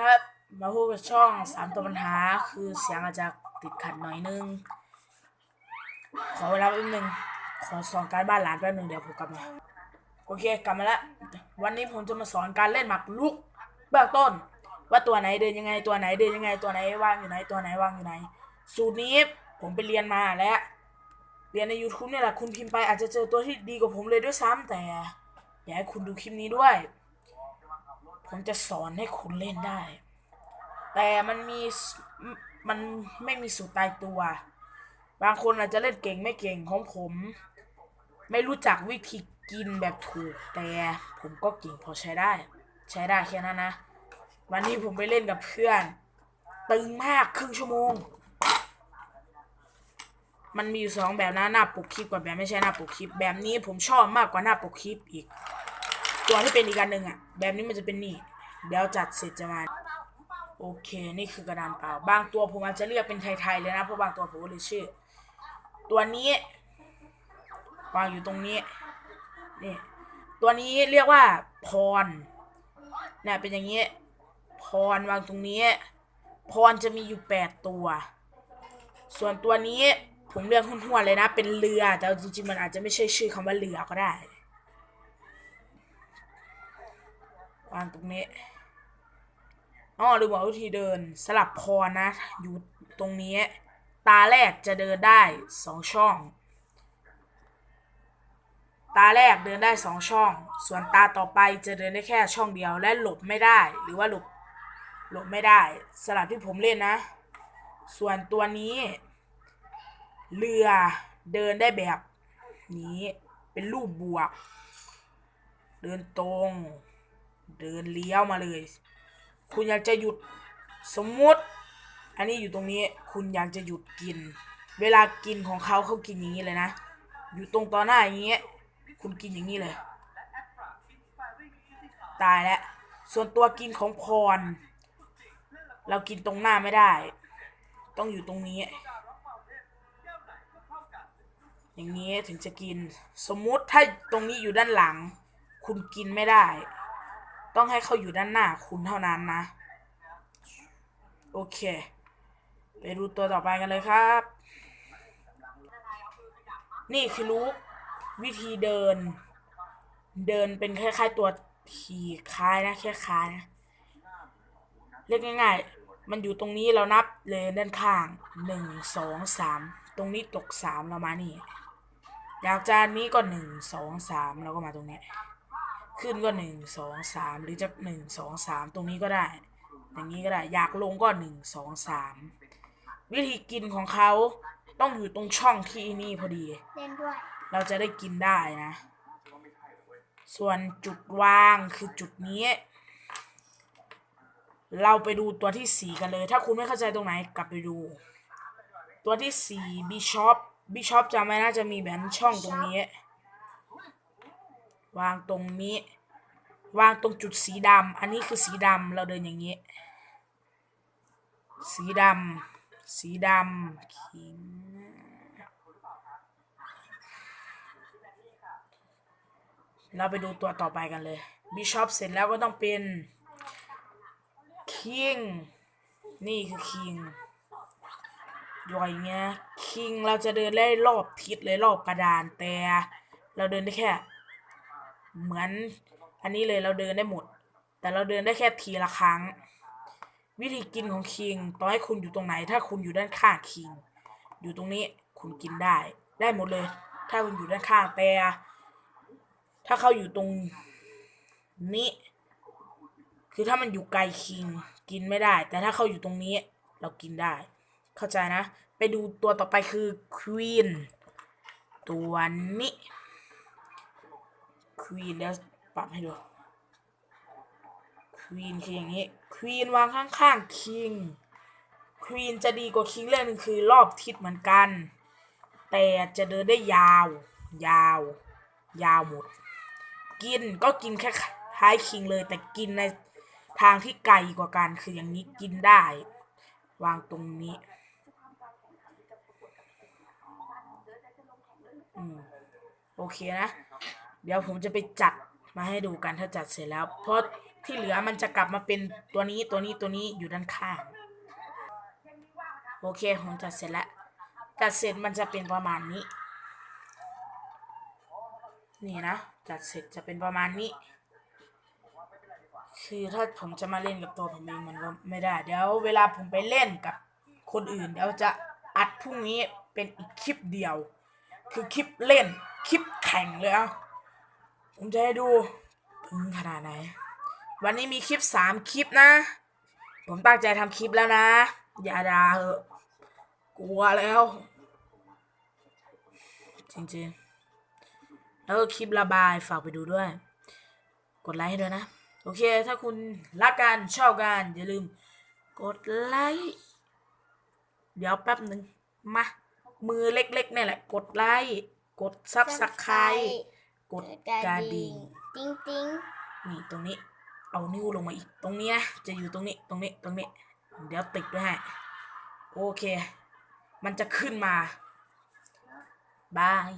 ครับมาพูดกับช่องสามตัวปัญหา คือเสียงอาจจะติดขัดหน่อยนึง ขอเวลาแป๊บนึง ขอสอนการบ้านหลานแป๊บนึงเดี๋ยวผมกลับมา โอเคกลับมาแล้ววันนี้ผมจะมาสอนการเล่นหมากรุกเบื้องต้น ว่าตัวไหนเดินยังไงตัวไหนเดินยังไงตัวไหนวางอยู่ไหนตัวไหนวางอยู่ไหน สูตรนี้ผมไปเรียนมาแล้วเรียนใน YouTube เนี่ยแหละคุณพิมพ์ไปอาจจะเจอตัวที่ดีกว่าผมเลยด้วยซ้ำแต่อยากให้คุณดูคลิปนี้ด้วย ผมจะสอนให้คุณเล่นได้ แต่มันมีมันไม่มีสูตรตายตัว บางคนอาจจะเล่นเก่งไม่เก่งของผม ไม่รู้จักวิธีกินแบบถูก แต่ผมก็เก่งพอใช้ได้ ใช้ได้แค่นั้นนะ วันนี้ผมไปเล่นกับเพื่อน ตึงมากครึ่งชั่วโมง มันมีอยู่สองแบบนะหน้าปกคลิปกับแบบไม่ใช่หน้าปกคลิป แบบนี้ผมชอบมากกว่าหน้าปกคลิปอีก ตัวที่เป็นอีกอันหนึ่งอะ แบบนี้มันจะเป็นนี่ เดี๋ยวจัดเสร็จจะมาโอเค นี่คือกระดานเปล่า บางตัวผมอาจจะเรียกเป็นไทยๆเลยนะ เพราะบางตัวผมก็เลยชื่อ ตัวนี้วางอยู่ตรงนี้ นี่ ตัวนี้เรียกว่าพรเนี่ยเป็นอย่างนี้ พรวางตรงนี้ พรจะมีอยู่แปดตัว ส่วนตัวนี้ผมเรียกหุ่นๆเลยนะ เป็นเรือ แต่จริงๆมันอาจจะไม่ใช่ชื่อคำว่าเรือก็ได้ วางตรงนี้อ๋อลืมบอกวิธีเดินสลับพรนะ อยู่ตรงนี้ ตาแรกจะเดินได้สองช่อง ตาแรกเดินได้สองช่อง ส่วนตาต่อไปจะเดินได้แค่ช่องเดียวและหลบไม่ได้ หรือว่าหลบหลบไม่ได้สลับที่ผมเล่นนะ ส่วนตัวนี้ เรือเดินได้แบบนี้เป็นรูปบวก เดินตรง เดินเลี้ยวมาเลย คุณอยากจะหยุดสมมุติ อันนี้อยู่ตรงนี้คุณอยากจะหยุดกิน เวลากินของเขาเขากินอย่างนี้เลยนะ อยู่ตรงต่อหน้าอย่างเงี้ยคุณกินอย่างนี้เลย ตายแล้วส่วนตัวกินของพร เรากินตรงหน้าไม่ได้ ต้องอยู่ตรงนี้ อย่างนี้ถึงจะกิน สมมุติถ้าตรงนี้อยู่ด้านหลัง คุณกินไม่ได้ ต้องให้เขาอยู่ด้านหน้าคุณเท่านั้นนะ โอเค ไปดูตัวต่อไปกันเลยครับ นี่คือลูกวิธีเดิน เดินเป็นคล้ายๆตัวขี่คล้ายนะแค่คล้ายนะเรียกง่ายๆ มันอยู่ตรงนี้เรานับเลยด้านข้างหนึ่งสองสามตรงนี้ตกสามเรามานี่อยากจานนี้ก็หนึ่งสองสามเราก็มาตรงนี้ ขึ้นก็หนึ่งสองสามหรือจะหนึ่งสองสามตรงนี้ก็ได้ อย่างนี้ก็ได้อยากลงก็หนึ่งสองสามวิธีกินของเขาต้องอยู่ตรงช่องที่นี่พอดีเล่นด้วย เราจะได้กินได้นะ ส่วนจุดวางคือจุดนี้ เราไปดูตัวที่สี่กันเลย ถ้าคุณไม่เข้าใจตรงไหนกลับไปดู ตัวที่สี่บิชอปบิชอปจำไว้นะจะมีแบบช่องตรงนี้ วางตรงนี้ วางตรงจุดสีดำอันนี้คือสีดำเราเดินอย่างนี้ สีดำสีดำขิงเราไปดูตัวต่อไปกันเลยบิชอปเสร็จแล้วก็ต้องเป็นคิงนี่คือคิงย่อยเงี้ยคิงเราจะเดินได้รอบทิศเลยรอบกระดานแต่ เราเดินได้แค่ เหมือน อันนี้เลยเราเดินได้หมด แต่เราเดินได้แค่ทีละครั้ง วิธีกินของคิงต่อให้คุณอยู่ตรงไหน ถ้าคุณอยู่ด้านข้างคิง อยู่ตรงนี้คุณกินได้ ได้หมดเลย ถ้าคุณอยู่ด้านข้างแต่ถ้าเขาอยู่ตรงนี้ คือถ้ามันอยู่ไกลคิงกินไม่ได้ แต่ถ้าเขาอยู่ตรงนี้ เรากินได้ เข้าใจนะ ไปดูตัวต่อไปคือควีนตัวนี้ ควีนเดี๋ยวปรับให้ดูควีนคืออย่างนี้ควีนวางข้างๆคิงควีนจะดีกว่าคิงเรื่องนึงคือรอบทิศเหมือนกัน แต่จะเดินได้ยาว ยาว ยาวหมด กินก็กินแค่คล้ายคิงเลย แต่กินในทางที่ไกลกว่ากันคืออย่างนี้กินได้ วางตรงนี้อืมโอเคนะ เดี๋ยวผมจะไปจัดมาให้ดูกันถ้าจัดเสร็จแล้ว เพราะที่เหลือมันจะกลับมาเป็นตัวนี้ตัวนี้ตัวนี้อยู่ด้านข้าง โอเคผมจัดเสร็จแล้วจัดเสร็จมันจะเป็นประมาณนี้ นี่นะจัดเสร็จจะเป็นประมาณนี้ คือถ้าผมจะมาเล่นกับตัวผมเองมันก็ไม่ได้ เดี๋ยวเวลาผมไปเล่นกับคนอื่นเดี๋ยวจะอัดพรุ่งนี้เป็นอีกคลิปเดียว คือคลิปเล่นคลิปแข่งเลยอะ ผมจะให้ดูถึงขนาดไหน วันนี้มีคลิปสามคลิปนะ ผมตั้งใจทำคลิปแล้วนะ อย่าด่าเหอะกลัวแล้ว จริงๆ แล้วคลิประบายฝากไปดูด้วย กดไลค์ให้ด้วยนะ โอเค ถ้าคุณรักกันชอบกันอย่าลืม กดไลค์เดี๋ยวแป๊บหนึ่งมา มือเล็กๆเนี่ยแหละ กดไลค์กดซับสไครต์ กดกระดิ่งติ้งติ้งนี่ตรงนี้ เอานิ้วลงมาอีก ตรงนี้นะจะอยู่ตรงนี้ตรงนี้ตรงนี้ เดี๋ยวติดด้วยให้โอเค มันจะขึ้นมาบาย